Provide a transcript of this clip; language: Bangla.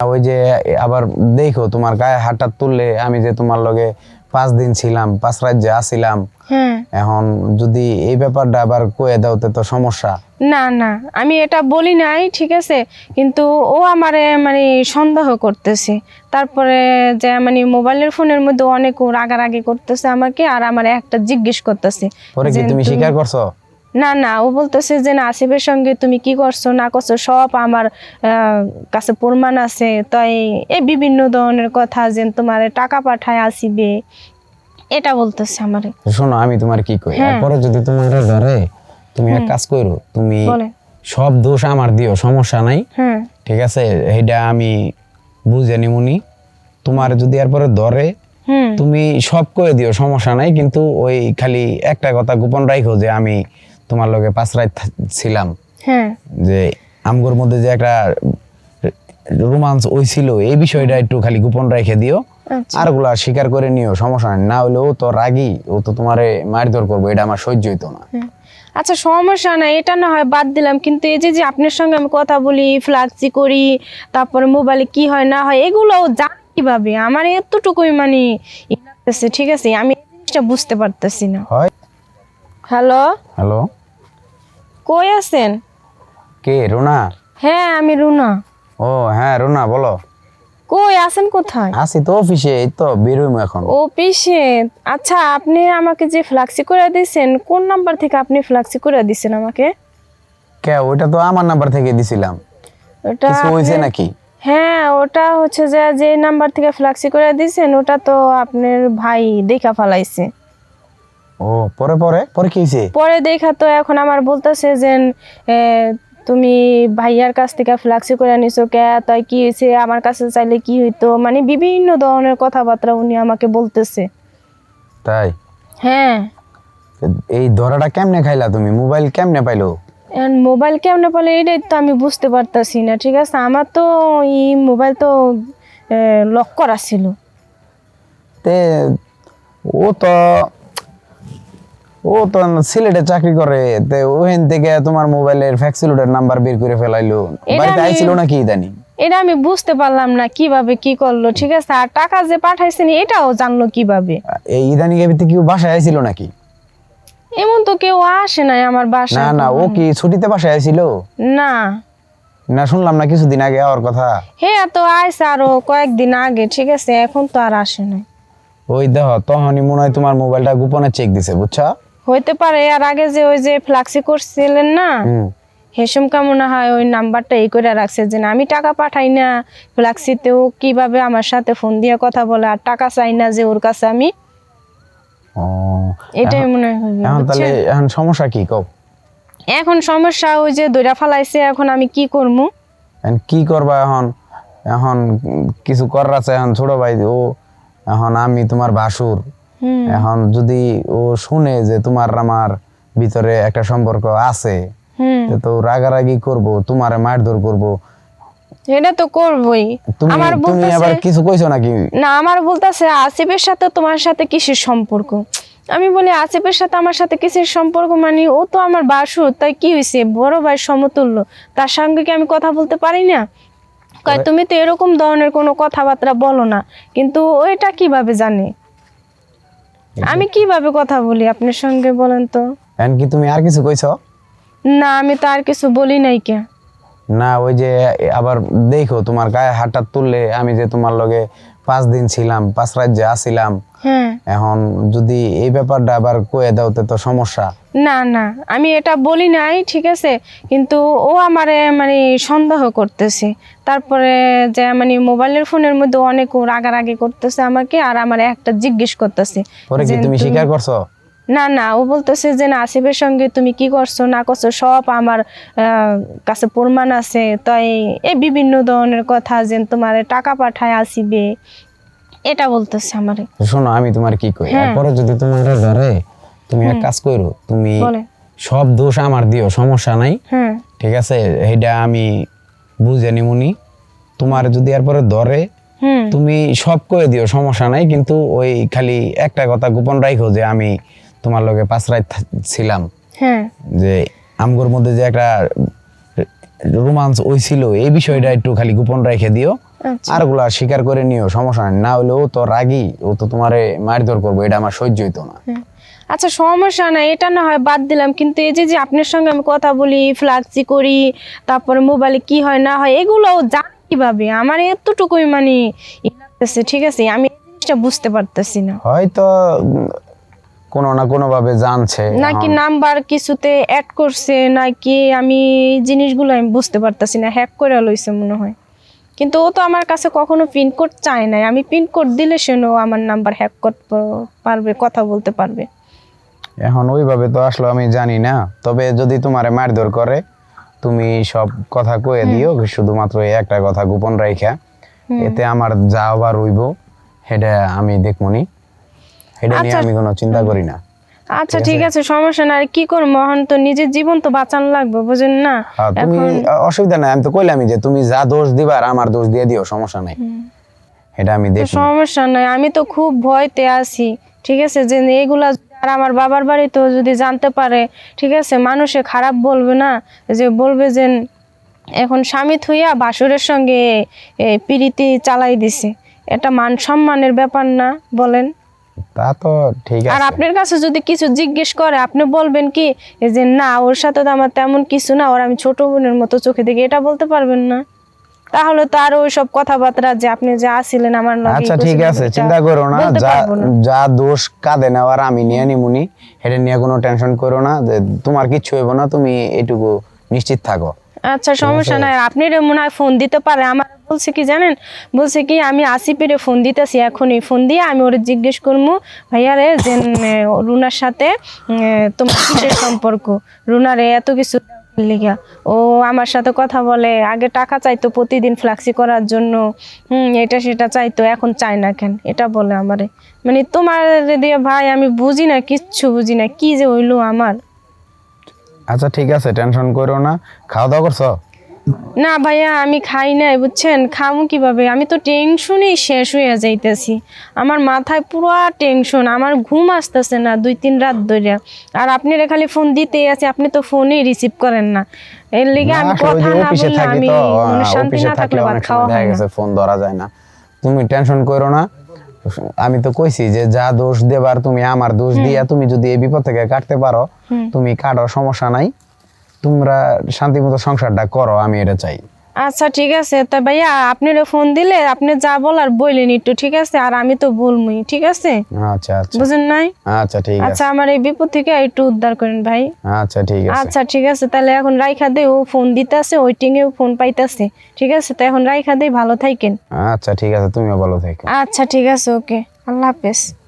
ওই যে আবার দেখো তোমার গায়ে হাতটা তুললে আমি যে তোমার লগে পাঁচ দিন ছিলাম পাঁচ রাজ্যে আসিলাম হ্যাঁ। এখন যদি এই ব্যাপারটা আবার কয়ে দাও তো সমস্যা। না না আমি এটা বলি নাই ঠিক আছে? কিন্তু ও আমারে মানে সন্দেহ করতেছে। তারপরে যে মানে মোবাইলের ফোনের মধ্যে অনেক রাগারাগি করতেছে আমাকে আর আমার একটা জিজ্ঞেস করতেছে পরে কি তুমি- স্বীকার করছ? না না ও বলতেছে যে না আসিফের সঙ্গে তুমি কি করছ? না করছ সব আমার কাছে প্রমাণ আছে। তাই এই বিভিন্ন ধরনের কথা যে তোমার টাকা পাঠায় আসিবে। এটা বলতেছে আমারে। শোনো আমি তোমার কি কই হ্যাঁ। এরপরে যদি তোমার ধরে তুমি এক কাজ করো তুমি সব দোষ আমার দিও সমস্যা নাই। হ্যাঁ ঠিক আছে? এইটা আমি বুঝে নিমুনি। তোমার যদি এরপরে ধরে তুমি সব করে দিও সমস্যা নাই। কিন্তু ওই খালি একটা কথা গোপন রাখো যে আমি তোমার লগে পাঁচ রাত ছিলাম। হ্যাঁ। যে আমগোর মধ্যে যে একটা রোমান্স ওই ছিল এই বিষয়টা একটু খালি গোপন রেখে দিও। আচ্ছা। আরগুলা স্বীকার করে নিও সমস্যা নাই। না হলে ও তো রাগি ও তো তোমারে মারধর করব এটা আমার সহ্য হইতো না। হ্যাঁ। আচ্ছা সমস্যা নাই এটা না হয় বাদ দিলাম। কিন্তু এই যে যে আপনার সঙ্গে আমি কথা বলি ফ্লাক্সি করি তারপরে মোবাইলে কি হয় না হয় এগুলো জানি কীভাবে? আমার এতটুকুই মানে ঠিক আছে? আমি জিনিসটা বুঝতে পারতেছি না। হয়। হ্যালো? হ্যালো? কই আছেন? কে রুনা? হ্যাঁ আমি রুনা। ও হ্যাঁ রুনা বলো। কই আছেন কোথায়? আসি তো অফিসে এই তো বেরোইম এখন। পিসে আচ্ছা আপনি আমাকে যে ফ্লাক্সি করে দিয়েছেন কোন নাম্বার থেকে আপনি ফ্লাক্সি করে দিয়েছেন আমাকে? কে ওইটা তো আমার নাম্বার থেকে দিছিলাম। ওটা কিছু হয়েছে নাকি? হ্যাঁ ওটা হচ্ছে যে যে নাম্বার থেকে ফ্লাক্সি করে দিয়েছেন ওটা তো আপনার ভাই দেখা ফালাইছে। ও পরে পরে? পরে কি হয়েছে? পরে দেখা তো এখন আমার বলতেছে যে তুমি ভাইয়ার কাছ থেকে ফ্লাক্সি করে নিছো কে? তাই কি হয়েছে? আমার কাছে চাইলে কি হইতো? মানে বিভিন্ন ধরনের কথাবার্তা উনি আমাকে বলতেছে। তাই? হ্যাঁ। এই ধরাটা কেমনে খাইলা তুমি? মোবাইল কেমনে পাইলো? মোবাইল কেমনে বলে এটাই তো আমি বুঝতে পারতাছি না ঠিক আছে? আমার তো এই মোবাইল তো লক করা ছিল। তে ও তো ও তো সিলেটে চাকরি করে তে ওখান থেকে তোমার মোবাইলের ফ্যাক্সিলোডের নাম্বার বের করে ফেলাইলো। বাড়িতে আইছিল নাকি ইদানি? এটা আমি বুঝতে পারলাম না কীভাবে কি করল ঠিক আছে? আর টাকা যে পাঠাইছেন এটাও জানলো কীভাবে? এই ইদানি গাবিতে কেউ বাসায় আইছিল নাকি? এমন তো কেউ আসে নাই আমার না বাসায় না ও কি ছুটিতে বাসায় আইছিল? না। না শুনলাম না কিছুদিন আগে আমার কথা। হে তো আইসে আরও কয়েকদিন আগে ঠিক আছে? এখন তো আর আসে নাই। ওই দেখো তখনই মনে হয় তোমার মোবাইলটা গোপনে চেক দিছে বুঝছ? হইতে পারে আর আগে যে ওই যে ফ্লাক্সি করছিলেন না হেসম মনে হয় ওই নাম্বারটা এই করে রাখছে যে আমি টাকা পাঠাই না ফ্লাক্সিতেও কীভাবে আমার সাথে ফোন দিয়ে কথা বলে আর টাকা চাই না যে ওর কাছে আমি? ও এটাই মনে হয় এখন তাহলে এখন সমস্যা কি কও? এখন সমস্যা ওই যে দইরা ফালাইছে এখন আমি কি করব এখন কি করবা এখন? এখন কিছু করার আছে এখন ছোট ভাই ও এখন আমি তোমার ভাসুর হুম এখন যদি ও শুনে যে তোমার আমার ভিতরে একটা সম্পর্ক আছে তো রাগারাগি করব তোমারে মারধর করব। এটা তো করবই। আমার তুমি আবার কিছু কইছো নাকি? না আমার বলতেছে আসিফের সাথে তোমার সাথে কিসের সম্পর্ক? আমি বলি আসিফের সাথে আমার সাথে কিসের সম্পর্ক? মানে ও তো আমার বাসুর তাই কি হয়েছে বড় ভাই সমতুল্য। তার সঙ্গে কি আমি কথা বলতে পারি না? কয় তুমি তো এরকম ধরনের কোনো কথাবার্তা বলো না। কিন্তু ওইটা কীভাবে জানে? আমি কীভাবে কথা বলি? আপনার সঙ্গে বলেন তো। এখন কি তুমি আর কিছু কইছো? না আমি তো আর কিছু বলি নাই কে। না ওই যে আবার দেখো তোমার গায়ে হাতটা তুললে আমি যে তোমার লগে পাঁচ দিন ছিলাম পাঁচ রাজ্যে আসিলাম হ্যাঁ। এখন যদি এই ব্যাপারটা আবার কয়ে দাও তো সমস্যা। না না আমি এটা বলি নাই ঠিক আছে? কিন্তু ও আমারে মানে সন্দেহ করতেছে। তারপরে যে মানে মোবাইলের ফোনের মধ্যে অনেক রাগারাগি করতেছে আমাকে আর আমার একটা জিজ্ঞেস করতেছে পরে কি তুমি- স্বীকার করছ? না না ও বলতেছে যে না আসিফের সঙ্গে তুমি কি করছ? না করছ? সব আমার কাছে প্রমাণ আছে। তাই এই বিভিন্ন ধরনের কথা যে তোমার টাকা পাঠায় আসিবে। এটা বলতেছে আমারে। শোনো আমি তোমার কি কই হ্যাঁ। এরপরে যদি তোমার ধরে তুমি এক কাজ করো তুমি সব দোষ আমার দিও সমস্যা নাই। হ্যাঁ ঠিক আছে? এইটা আমি বুঝে নিমুনি তোমার যদি এরপরে ধরে তুমি সব করে দিও সমস্যা নাই। কিন্তু ওই খালি একটা কথা গোপন রাখো যে আমি তোমার লগে পাঁচ রাত ছিলাম। হ্যাঁ। যে আমগোর মধ্যে যে একটা রোমান্স ওই ছিল এই বিষয়টা একটু খালি গোপন রেখে দিও। আচ্ছা। আরগুলা স্বীকার করে নিও সমস্যা নাই। না হলে ও তো রাগি ও তো তোমারে মারধর করব এটা আমার সহ্য হইতো না। হ্যাঁ। আচ্ছা সমস্যা নাই এটা না হয় বাদ দিলাম। কিন্তু এই যে যে আপনার সঙ্গে আমি কথা বলি ফ্লাক্সি করি তারপরে মোবাইলে কি হয় না হয় এগুলো জানি কীভাবে? আমার এতটুকুই মানে ঠিক আছে? আমি জিনিসটা বুঝতে পারতেছি না। হয়তো কোনো না কোনো ভাবে জানছে নাকি নাম্বার কিছুতে অ্যাড করছে নাকি আমি জিনিসগুলো আমি বুঝতে পারতেছি না হ্যাক করে লইছে মনে হয়। কিন্তু ও তো আমার কাছে কখনো পিনকোড চায় নাই। আমি পিনকোড দিলে সেও আমার নাম্বার হ্যাক করতে পারবে কথা বলতে পারবে। এখন ওইভাবে তো আসলে আমি জানি না। তবে যদি তোমারে মারধর করে তুমি সব কথা কয়ে দিও শুধুমাত্র এই একটা কথা গোপন রাইখা। এতে আমার যা আবার রইব সেটা আমি দেখমনি। সেটা নিয়ে আচ্ছা। আমি কোনো চিন্তা করি না। আচ্ছা ঠিক আছে? সমস্যা নাই। কি করব? মহান তো নিজের জীবন তো বাঁচানো লাগবে বুঝেন না? হ্যাঁ, তুমি অসুবিধা নাই। আমি তো কইলামই যে তুমি যা দোষ দিবা আর আমার দোষ দিয়ে দিও সমস্যা নাই। এটা আমি দেখি। সমস্যা নাই। আমি তো খুব ভয়তে আছি ঠিক আছে? যে এগুলা আর আমার বাবার বাড়িতেও যদি জানতে পারে ঠিক আছে? মানুষে খারাপ বলবে না? যে বলবে যে এখন স্বামী থুইয়া বাসুরের সঙ্গে এ, পিরিতি চালাই দিছে। এটা মান সম্মানের ব্যাপার না বলেন? তা তো ঠিক আর আপনার কাছে যদি কিছু জিজ্ঞেস করে আপনি বলবেন কি যে না ওর সাথে তো আমার তেমন কিছু না ওর আমি ছোট বোনের মতো চোখে দেখি। এটা বলতে পারবেন না। তাহলে তো আর ওই সব কথাবার্তা যে আপনি যে আসিলেন আমার লগে আচ্ছা ঠিক আছে চিন্তা করো না যা যা দোষ কাঁদে নেওয়ার আমি নিয়ে নিমুনি এটা নিয়ে কোনো টেনশন করো না যে তোমার কিচ্ছু হইব না তুমি এটুকু নিশ্চিত থাকো। আচ্ছা সমস্যা নাই। আপনি রে মনে হয় ফোন দিতে পারে আমার বলছে কি জানেন? বলছে কি, আমি আসিফের ফোন দিতেছি এখনই ফোন দিয়ে আমি ওরে জিজ্ঞেস করব ভাইয়া রে যে রুনার সাথে তোমার কিসের সম্পর্ক? রুনারে এত কিছু লিগা, ও আমার সাথে কথা বলে, আগে টাকা চাইতো প্রতিদিন ফ্লাক্সি করার জন্য, হুম, এটা সেটা চাইতো, এখন চাই না কেন? এটা বলে আমারে। মানে তোমার দিয়ে, ভাই, আমি বুঝি না, কিচ্ছু বুঝি না, কি যে হইল আমার? আচ্ছা ঠিক আছে, টেনশন করো না খাওয়া দাওয়া করছ? না ভাইয়া আমি খাই নাই বুঝছেন? খামু কীভাবে? আমি তো টেনশনই শেষ হয়ে যাইতেছি। আমার মাথায় পুরো টেনশন আমার ঘুম আসতেছে না দুই তিন রাত ধরে আর আপনি খালি ফোন দিতেই আছে আপনি তো ফোনই রিসিভ করেন না। এর লিগে আমি কথা না বললে আমি শান্তি না থাকলে ভাত খাওয়া হয় না। ফোন ধরা যায় না। তুমি টেনশন করো না। আমি তো কইছি যে যা দোষ দেবার তুমি আমার দোষ দিয়া তুমি যদি এই বিপদ থেকে কাটতে পারো তুমি কাটো সমস্যা নাই। তোমরা শান্তিমতো সংসারটা করো আমি এটা চাই। আচ্ছা ঠিক আছে। তা ভাইয়া আপনি ফোন দিলে আপনি যা বলার বললেন একটু ঠিক আছে? আর আমি তো বলবই ঠিক আছে? আচ্ছা আচ্ছা। বুঝেন নাই? আচ্ছা ঠিক আছে। আচ্ছা আমার এই বিপদ থেকে একটু উদ্ধার করেন ভাই। আচ্ছা ঠিক আছে। আচ্ছা ঠিক আছে। তাহলে এখন রাইখা দে ও ফোন দিতেছে ওয়েটিং এও ফোন পাইতেছে ঠিক আছে? তো এখন রাইখা দে ভালো থাকেন আচ্ছা ঠিক আছে তুমিও ভালো থেকো আচ্ছা ঠিক আছে ওকে। আল্লাহ হাফেজ।